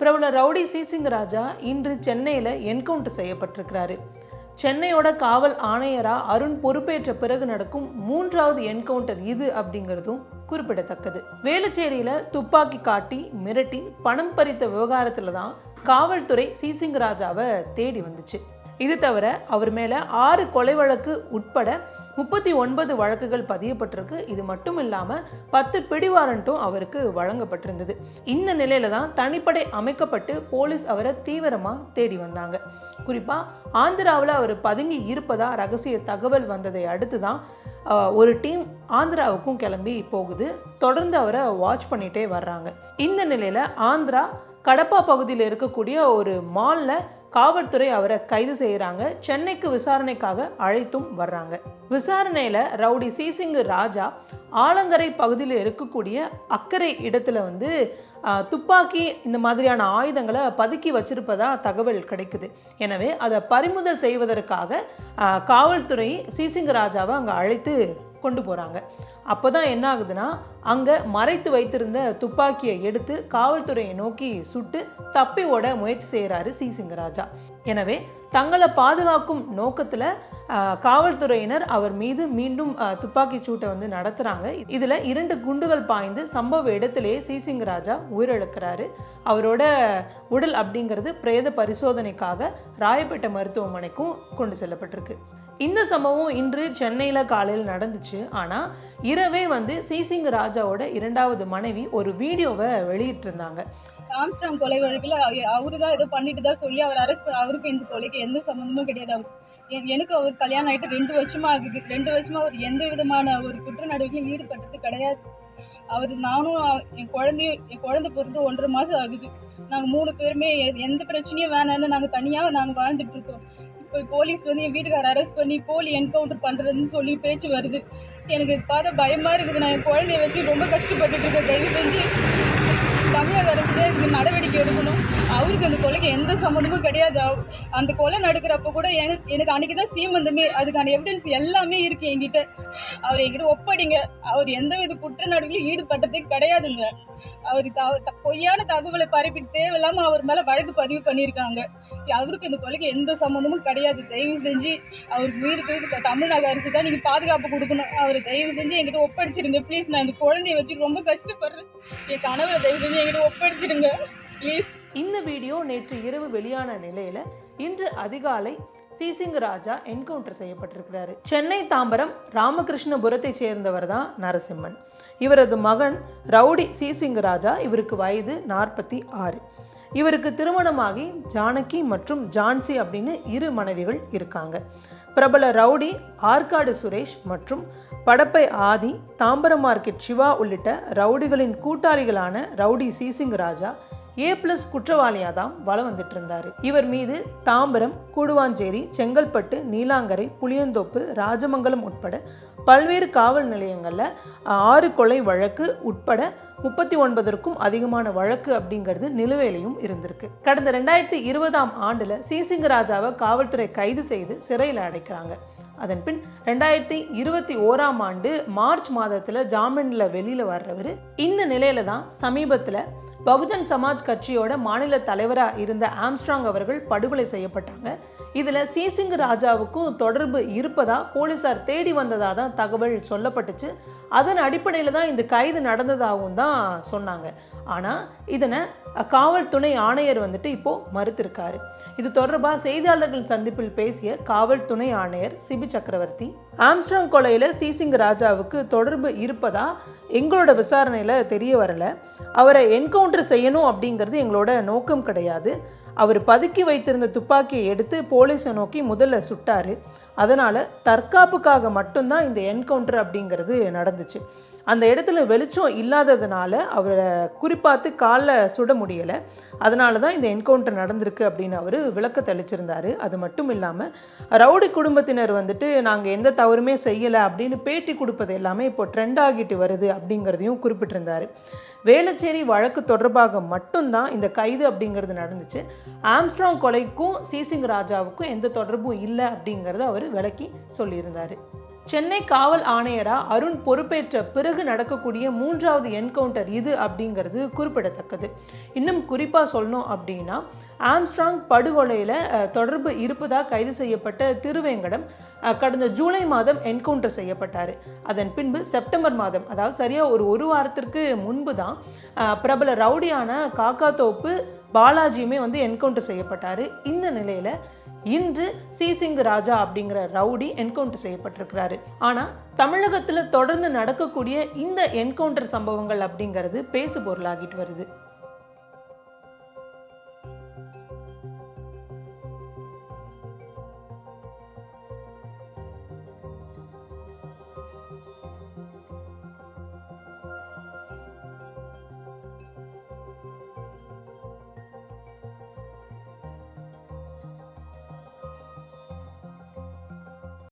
பிரபல ரவுடி சிசிங் ராஜா இன்று சென்னையில் என்கவுண்டர் செய்யப்பட்டிருக்கிறாரு. சென்னையோட காவல் ஆணையராக அருண் பொறுப்பேற்ற பிறகு நடக்கும் மூன்றாவது என்கவுண்டர் இது அப்படிங்கிறதும் குறிப்பிடத்தக்கது. வேலுச்சேரியில் துப்பாக்கி காட்டி மிரட்டி பணம் பறித்த விவகாரத்தில் தான் காவல்துறை சிசிங் ராஜாவை தேடி வந்துச்சு. இது தவிர அவர் மேலே ஆறு கொலை வழக்கு உட்பட முப்பத்தி ஒன்பது வழக்குகள் பதியப்பட்டிருக்கு. இது மட்டும் இல்லாமல் பத்து பிடிவாரண்ட்டும் அவருக்கு வழங்கப்பட்டிருந்தது. இந்த நிலையில தான் தனிப்படை அமைக்கப்பட்டு போலீஸ் அவரை தீவிரமாக தேடி வந்தாங்க. குறிப்பாக ஆந்திராவில் அவர் பதுங்கி இருப்பதா ரகசிய தகவல் வந்ததை அடுத்து தான் ஒரு டீம் ஆந்திராவுக்கும் கிளம்பி போகுது. தொடர்ந்து அவரை வாட்ச் பண்ணிட்டே வர்றாங்க. இந்த நிலையில் ஆந்திரா கடப்பா பகுதியில் இருக்கக்கூடிய ஒரு மாலில் காவல்துறை அவரை கைது செய்கிறாங்க சென்னைக்கு விசாரணைக்காக அழைத்தும் வர்றாங்க. விசாரணையில் ரவுடி சீசிங்கு ராஜா ஆலங்கரை பகுதியில் இருக்கக்கூடிய அக்கறை இடத்துல வந்து துப்பாக்கி இந்த மாதிரியான ஆயுதங்களை பதுக்கி வச்சிருப்பதா தகவல் கிடைக்குது. எனவே அதை பறிமுதல் செய்வதற்காக காவல்துறை சீசிங்க ராஜாவை அங்கே அழைத்து கொண்டு போகிறாங்க அப்போ தான் என்ன ஆகுதுன்னா அங்கே மறைத்து வைத்திருந்த துப்பாக்கியை எடுத்து காவல்துறையை நோக்கி சுட்டு தப்பி ஓட முயற்சி செய்கிறாரு சீசிங்கராஜா எனவே தங்களை பாதுகாக்கும் நோக்கத்தில் காவல்துறையினர் அவர் மீது மீண்டும் துப்பாக்கி துப்பாக்கிச் சூட்டை வந்து நடத்துகிறாங்க இதில் இரண்டு குண்டுகள் பாய்ந்து சம்பவ இடத்திலேயே சீசிங்கராஜா உயிரிழக்கிறாரு. அவரோட உடல் அப்படிங்கிறது பிரேத பரிசோதனைக்காக ராயப்பேட்டை மருத்துவமனைக்கும் கொண்டு செல்லப்பட்டிருக்கு. இந்த சம்பவம் இன்று சென்னையில் காலையில் நடந்துச்சு. ஆனால் இரவே வந்து சிசிங் ராஜாவோட இரண்டாவது மனைவி ஒரு வீடியோவை வெளியிட்டிருந்தாங்க. ஆம்ஸ்டாம் கொலை வழக்கில் அவரு தான் ஏதோ பண்ணிட்டு தான் சொல்லி அவர் அரெஸ்ட் அவருக்கும் இந்த கொலைக்கு எந்த சம்மந்தமும் கிடையாது. அவர் எனக்கு அவர் கல்யாணம் ஆகிட்டு ரெண்டு வருஷமா ஆகுது. ரெண்டு வருஷமா அவர் எந்த விதமான ஒரு குற்ற நடவடிக்கையும் ஈடுபட்டது கிடையாது. அவர் நானும் என் குழந்தையும் என் குழந்தை பிறந்து ஒன்றரை மாசம் ஆகுது. நாங்கள் மூணு பேருமே எ- எந்த பிரச்சனையும் வேணாம்னு நாங்கள் தனியாக நாங்கள் வாழ்ந்துட்டு இருக்கோம். இப்போ போலீஸ் வந்து என் வீட்டுக்கார அரெஸ்ட் பண்ணி போலி என்கவுண்டர் பண்ணுறதுன்னு சொல்லி பேச்சு வருது. எனக்கு பார்த்தா பயமாக இருக்குது. நான் என் குழந்தைய வச்சு ரொம்ப கஷ்டப்பட்டுட்டு இருக்கேன். தயவு செஞ்சு தமிழக அரசு தான் இதுக்கு நடவடிக்கை எடுக்கணும். அவருக்கு அந்த கொலைக்கு எந்த சம்மந்தமும் கிடையாது. அந்த கொலை நடக்கிறப்ப கூட எனக்கு எனக்கு அன்றைக்கி தான் சீமந்தமே அதுக்கான எவிடன்ஸ் எல்லாமே இருக்கு என்கிட்ட. அவர் என்கிட்ட ஒப்படைங்க. அவர் எந்த வித குற்ற நடவடிக்கையும் ஈடுபட்டதே கிடையாதுங்க. அவர் த- பொய்யான தகவலை பரப்பிட்டு தேவையில்லாமல் அவர் மேலே வழக்கு பதிவு பண்ணியிருக்காங்க. அவருக்கு இந்த கொலைக்கு எந்த சம்மந்தமும் கிடையாது. தயவு செஞ்சு அவருக்கு உயிருக்கு தமிழ்நாடு அரசு தான் நீங்கள் பாதுகாப்பு கொடுக்கணும். அவரை தயவு செஞ்சு என்கிட்ட ஒப்படைச்சிருங்க. ப்ளீஸ் நான் இந்த குழந்தைய வச்சு ரொம்ப கஷ்டப்படுறேன். என் கணவரை தயவு செஞ்சு என்கிட்ட ஒப்படைச்சிடுங்க ப்ளீஸ் இந்த வீடியோ நேற்று இரவு வெளியான நிலையில இன்று அதிகாலை சிசிங் ராஜா என்கவுண்டர் செய்யப்பட்டிருக்கிறாரு. சென்னை தாம்பரம் ராமகிருஷ்ணபுரத்தை சேர்ந்தவர் தான் நரசிம்மன். இவரது மகன் ரவுடி சீசிங்க ராஜா இவருக்கு வயது நாற்பத்தி ஆறு. இவருக்கு திருமணமாகி ஜானகி மற்றும் ஜான்சி அப்படின்னு இரு மனைவிகள் இருக்காங்க. பிரபல ரவுடி ஆற்காடு சுரேஷ் மற்றும் படப்பை ஆதி தாம்பரம் மார்க்கெட் சிவா உள்ளிட்ட ரவுடிகளின் கூட்டாளிகளான ரவுடி சீசிங் ராஜா ஏ பிளஸ் குற்றவாளியாக தான் வலம் வந்துட்டு இருந்தார் இவர் மீது தாம்பரம் கூடுவாஞ்சேரி செங்கல்பட்டு நீலாங்கரை புளியந்தோப்பு ராஜமங்கலம் உட்பட பல்வேறு காவல் நிலையங்களில் ஆறு கொலை வழக்கு உட்பட முப்பத்தி ஒன்பதற்கும் அதிகமான வழக்கு அப்படிங்கிறது நிலுவையிலையும் இருந்திருக்கு. கடந்த ரெண்டாயிரத்தி இருபதாம் ஆண்டில் சீசிங்கராஜாவை காவல்துறை கைது செய்து சிறையில் அடைக்கிறாங்க. அதன் பின் ரெண்டாயிரத்தி இருபத்தி ஓராம் ஆண்டு மார்ச் மாதத்தில் ஜாமீனில் வெளியில் வர்றவர் இந்த நிலையில தான் சமீபத்தில் பகுஜன் சமாஜ் கட்சியோட மாநில தலைவராக இருந்த ஆம்ஸ்ட்ராங் அவர்கள் படுகொலை செய்யப்பட்டாங்க. இதில் சீசிங் ராஜாவுக்கும் தொடர்பு இருப்பதா போலீஸார் தேடி வந்ததாக தான் தகவல் சொல்லப்பட்டுச்சு. அதன் அடிப்படையில் தான் இந்த கைது நடந்ததாகவும் தான் சொன்னாங்க. ஆனால் இதனை காவல் துணை ஆணையர் வந்துட்டு இப்போது மறுத்திருக்காரு. இது தொடர்பாக செய்தியாளர்கள் சந்திப்பில் பேசிய காவல் துணை ஆணையர் சிபி சக்கரவர்த்தி ஆம்ஸ்டாங் கொலையில் சீசிங் ராஜாவுக்கு தொடர்பு இருப்பதா எங்களோட விசாரணையில் தெரிய வரலை. அவரை என்கவுண்டர் செய்யணும் அப்படிங்கிறது எங்களோட நோக்கம் கிடையாது. அவர் பதுக்கி வைத்திருந்த துப்பாக்கியை எடுத்து போலீஸை நோக்கி முதல்ல சுட்டார். அதனால் தற்காப்புக்காக மட்டும்தான் இந்த என்கவுண்டர் அப்படிங்கிறது நடந்துச்சு. அந்த இடத்துல வெளிச்சம் இல்லாததுனால அவரை குறிப்பாத்து காலில் சுட முடியலை. அதனால தான் இந்த என்கவுண்டர் நடந்திருக்கு அப்படின்னு அவர் விளக்கத்தை அளிச்சிருந்தாரு அது மட்டும் இல்லாமல் ரவுடி குடும்பத்தினர் வந்துட்டு நாங்கள் எந்த தவறுமே செய்யலை அப்படின்னு பேட்டி கொடுப்பது எல்லாமே இப்போ ட்ரெண்ட் ஆகிட்டு வருது அப்படிங்கிறதையும் குறிப்பிட்டிருந்தார். வேளச்சேரி வழக்கு தொடர்பாக மட்டும்தான் இந்த கைது அப்படிங்கிறது நடந்துச்சு. ஆம்ஸ்ட்ராங் கொலைக்கும் சீசிங் ராஜாவுக்கும் எந்த தொடர்பும் இல்லை அப்படிங்கிறத அவர் விளக்கி சொல்லியிருந்தார். சென்னை காவல் ஆணையரா அருண் பொறுப்பேற்ற பிறகு நடக்கக்கூடிய மூன்றாவது என்கவுண்டர் இது அப்படிங்கிறது குறிப்பிடத்தக்கது. இன்னும் குறிப்பாக சொல்லணும் அப்படின்னா ஆம்ஸ்ட்ராங் படுகொலையில் தொடர்பு இருப்பதாக கைது செய்யப்பட்ட திருவேங்கடம் கடந்த ஜூலை மாதம் என்கவுண்டர் செய்யப்பட்டார். அதன் பின்பு செப்டம்பர் மாதம் அதாவது சரியாக ஒரு ஒரு வாரத்திற்கு முன்பு தான் பிரபல ரவுடியான காக்காத்தோப்பு பாலாஜியுமே வந்து என்கவுண்டர் செய்யப்பட்டார். இந்த நிலையில் இன்று சீசிங் ராஜா அப்படிங்கிற ரவுடி என்கவுண்டர் செய்யப்பட்டிருக்கிறாரு. ஆனால் தமிழகத்தில் தொடர்ந்து நடக்கக்கூடிய இந்த என்கவுண்டர் சம்பவங்கள் அப்படிங்கிறது பேசு பொருளாகிட்டு வருது.